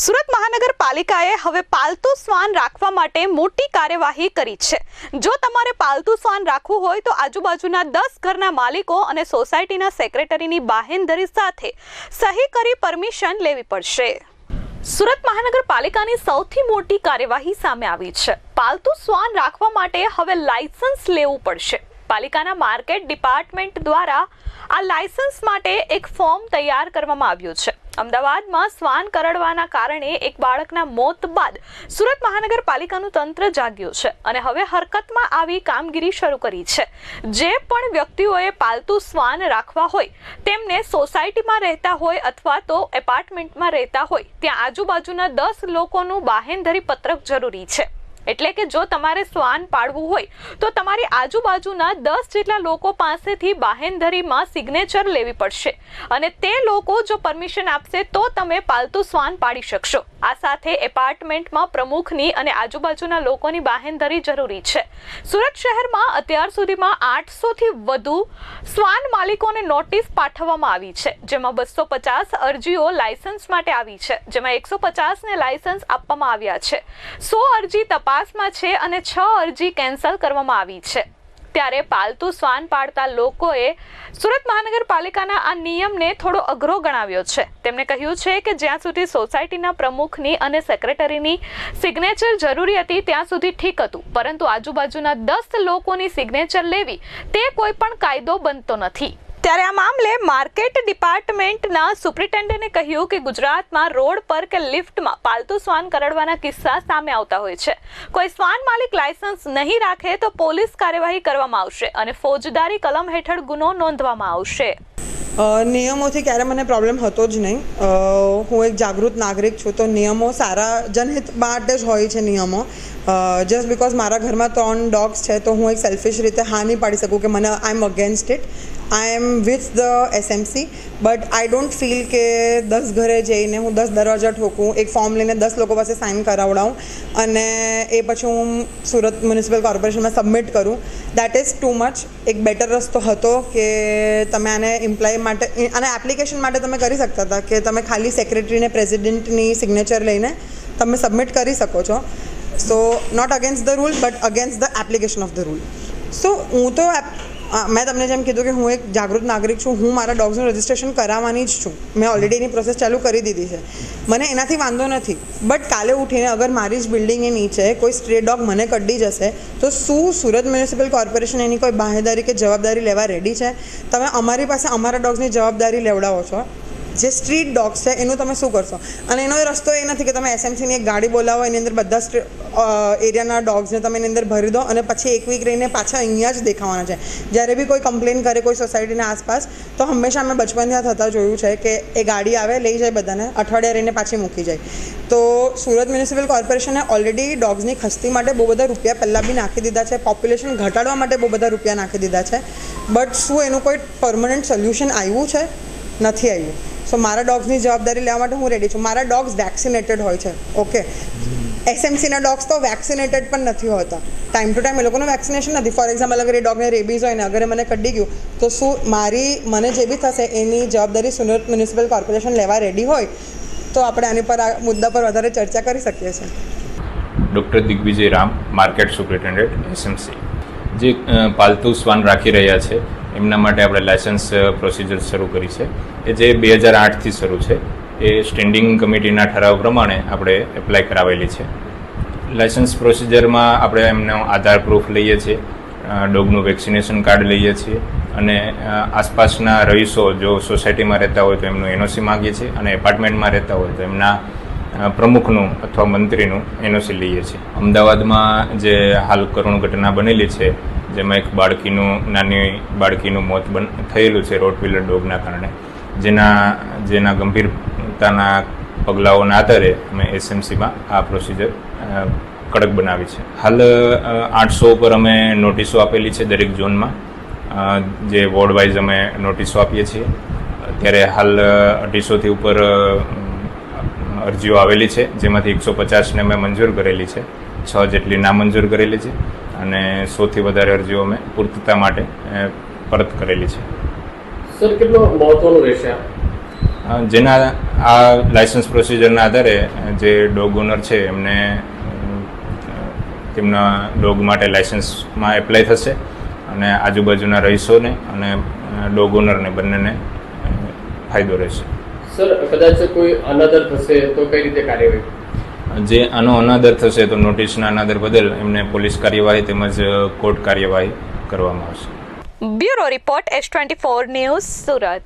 સુરત મહાનગરપાલિકાએ હવે પાલતુ શ્વાન રાખવા માટે મોટી કાર્યવાહી કરી છે. જો તમારે પાલતુ શ્વાન રાખવું હોય તો આજુબાજુના દસ ઘરના માલિકો અને સોસાયટીના સેક્રેટરીની બાહેંધરી સાથે સહી કરી પરમિશન લેવી પડશે. સુરત મહાનગરપાલિકાની સૌથી મોટી કાર્યવાહી સામે આવી છે. પાલતુ શ્વાન રાખવા માટે હવે લાયસન્સ લેવું પડશે. પાલિકાના માર્કેટ ડિપાર્ટમેન્ટ દ્વારા આ લાયસન્સ માટે એક ફોર્મ તૈયાર કરવામાં આવ્યું છે. અમદાવાદમાં શ્વાન કરડવાના કારણે એક બાળકના મોત બાદ સુરત મહાનગરપાલિકાનું તંત્ર જાગ્યું છે અને હવે હરકતમાં આવી કામગીરી શરૂ કરી છે. જે પણ વ્યક્તિઓએ પાલતુ શ્વાન રાખવા હોય, તેમને સોસાયટીમાં રહેતા હોય અથવા તો એપાર્ટમેન્ટમાં રહેતા હોય, ત્યાં આજુબાજુના દસ લોકોનું બાહેંધરી પત્રક જરૂરી છે. એટલે કે જો તમારે શ્વાન પાડવું હોય, તો તમારી આજુબાજુના દસ જેટલા લોકો પાસેથી બાહેંધરીમાં સિગ્નેચર લેવી પડશે. અને તે લોકો જો પરમિશન આપશે, તો તમે પાલતુ શ્વાન પાડી શકશો. આ સાથે એપાર્ટમેન્ટમાં પ્રમુખની અને આજુબાજુના લોકોની બાહેંધરી જરૂરી છે. સુરત શહેરમાં અત્યાર સુધીમાં આઠસોથી વધુ શ્વાન માલિકોને નોટિસ પાઠવવામાં આવી છે, જેમાં બસો પચાસ અરજીઓ લાયસન્સ માટે આવી છે, જેમાં એકસો પચાસને લાયસન્સ આપવામાં આવ્યા છે. સો અરજી તપાસમાં છે અને છ અરજી કેન્સલ કરવામાં આવી છે. ત્યારે પાલતુ શ્વાન પાળતા લોકોએ સુરત મહાનગરપાલિકાના આ નિયમને થોડો અઘરો ગણાવ્યો છે. તેમણે કહ્યું છે કે જ્યાં સુધી સોસાયટીના પ્રમુખની અને સેક્રેટરીની સિગ્નેચર જરૂરી હતી ત્યાં સુધી ઠીક હતું. પરંતુ આજુબાજુના દસ લોકોની સિગ્નેચર લેવી તે કોઈ પણ કાયદો બનતો નથી. ત્યારે આ મામલે માર્કેટ ડિપાર્ટમેન્ટના સુપ્રિન્ટેન્ડન્ટે કહ્યું કે ગુજરાતમાં રોડ પર કે લિફ્ટમાં પાલતુ શ્વાન કરડવાના કિસ્સા સામે આવતા હોય છે. કોઈ શ્વાન માલિક લાયસન્સ નહીં રાખે તો પોલીસ કાર્યવાહી કરવામાં આવશે અને ફોજદારી કલમ હેઠળ ગુનો નોંધવામાં આવશે. નિયમોથી ક્યારે મને પ્રોબ્લેમ હતો જ નહીં. હું એક જાગૃત નાગરિક છું, તો નિયમો સારા જનહિત માટે જ હોય છે નિયમો. જસ્ટ બિકોઝ મારા ઘરમાં ત્રણ ડોગ્સ છે, તો હું એક સેલ્ફિશ રીતે હા નહીં પાડી શકું કે મને I am against it I am with the SMC but I don't feel કે દસ ઘરે જઈને હું દસ દરવાજા ઠોકું, એક ફોર્મ લઈને દસ લોકો પાસે સાઇન કરાવડાવું, અને એ પછી હું સુરત મ્યુનિસિપલ કોર્પોરેશનમાં સબમિટ કરું. દેટ ઇઝ ટુ મચ એક બેટર રસ્તો હતો કે તમે આને એમ્પ્લોય માટે, અને એપ્લિકેશન માટે તમે કરી શકતા હતા કે તમે ખાલી સેક્રેટરીને પ્રેસિડેન્ટની સિગ્નેચર લઈને તમે સબમિટ કરી શકો છો. So not against the rule but against the application of the rule so હું તો મેં તમને જેમ કીધું કે હું એક જાગૃત નાગરિક છું, હું મારા ડોગ્સનું રજિસ્ટ્રેશન કરાવવાની જ છું. મેં ઓલરેડી એની પ્રોસેસ ચાલુ કરી દીધી છે. મને એનાથી વાંધો નથી. બટ કાલે ઉઠીને અગર મારી જ બિલ્ડિંગની નીચે કોઈ સ્ટ્રે ડોગ મને કડી જશે, તો શું સુરત મ્યુનિસિપલ કોર્પોરેશન એની કોઈ બાહેદારી કે જવાબદારી લેવા રેડી છે? તમે અમારી પાસે અમારા ડોગ્સની જવાબદારી લેવડાવો છો. જે સ્ટ્રીટ ડોગ્સ છે, એનું તમે શું કરશો? અને એનો રસ્તો એ નથી કે તમે એસએમસીની એક ગાડી બોલાવો, એની અંદર બધા એરિયાના ડોગ્સને તમે એની અંદર ભરી દો અને પછી એક વીક રહીને પાછા અહીંયા જ દેખાવાના છે. જ્યારે બી કોઈ કમ્પ્લેન કરે કોઈ સોસાયટીના આસપાસ, તો હંમેશા અમે બચપનથી થતા જોયું છે કે એ ગાડી આવે, લઈ જાય બધાને, અઠવાડિયા રહીને પાછી મૂકી જાય. તો સુરત મ્યુનિસિપલ કોર્પોરેશને ઓલરેડી ડોગ્સની ખસ્તી માટે બહુ બધા રૂપિયા પહેલાં બી નાખી દીધા છે. પોપ્યુલેશન ઘટાડવા માટે બહુ બધા રૂપિયા નાખી દીધા છે. બટ શું એનું કોઈ પરમનન્ટ સોલ્યુશન આવ્યું છે? નથી આવ્યું. સો મારા ડોગ્સની જવાબદારી લેવા માટે હું રેડી છું. મારા ડોગ્સ વેક્સિનેટેડ હોય છે. ઓકે એસએમસીના ડોગ્સ તો વેક્સિનેટેડ પણ નથી હોતા. ટાઈમ ટુ ટાઈમ એ લોકોનું વેક્સિનેશન નથી. ફોર એક્ઝામ્પલ અગર એ ડોગને રેબીઝ હોય ને, અગર મને કડી ગયું, તો શું મારી, મને જે બી થશે, એની જવાબદારી સુરત મ્યુનિસિપલ કોર્પોરેશન લેવા રેડી હોય, તો આપણે આની પર આ મુદ્દા પર વધારે ચર્ચા કરી શકીએ છીએ. Doctor Digvijay Ram, market superintendent SMC જે પાલતુ શ્વાન રાખી રહ્યા છે એમના માટે આપણે લાયસન્સ પ્રોસિજર શરૂ કરી છે. એ જે બે હજાર આઠથી શરૂ છે, એ સ્ટેન્ડિંગ કમિટીના ઠરાવ પ્રમાણે આપણે એપ્લાય કરાવેલી છે. લાયસન્સ પ્રોસિજરમાં આપણે એમનો આધાર પ્રૂફ લઈએ છીએ ડોગનું વેક્સિનેશન કાર્ડ લઈએ છીએ અને આસપાસના રહીશો જો સોસાયટીમાં રહેતા હોય તો એમનું એનઓસી માગીએ છીએ અને એપાર્ટમેન્ટમાં રહેતા હોય તો એમના પ્રમુખનું અથવા મંત્રીનું એનઓસી લઈએ છીએ. અમદાવાદમાં જે હાલ કરુણ ઘટના બનેલી છે જેમાં એક બાળકીનું, નાની બાળકીનું મોત બન, થયેલું છે રોડ વ્હીલર ડોગના કારણે. જેના જેના ગંભીરતાના પગલાઓના આધારે અમે એસએમસીમાં આ પ્રોસિજર કડક બનાવી છે. હાલ આઠસો ઉપર અમે નોટિસો આપેલી છે દરેક ઝોનમાં. જે વોર્ડ વાઇઝ અમે નોટિસો આપીએ છીએ. અત્યારે હાલ અઢીસોથી ઉપર અરજીઓ આવેલી છે, જેમાંથી એકસો પચાસને મેં મંજૂર કરેલી છે. છ જેટલી નામંજૂર કરેલી છે. અને સૌથી વધારે અરજીઓ અમે પૂર્તતા માટે પરત કરેલી છે. સર કેટલો મહત્વનું રહેશે જેના આ લાયસન્સ પ્રોસિજરના આધારે જે ડોગ ઓનર છે એમને તેમના ડોગ માટે લાયસન્સમાં એપ્લાય થશે અને આજુબાજુના રહીશોને અને ડોગ ઓનરને બંનેને ફાયદો રહેશે. સર કદાચ કોઈ અનાદર થશે તો કઈ રીતે કાર્યવાહી? જે આનો અનાદર થશે તો નોટિસના અનાદર બદલ એમને પોલીસ કાર્યવાહી તેમજ કોર્ટ કાર્યવાહી કરવામાં આવશે. Bureau report S twenty four news Surat.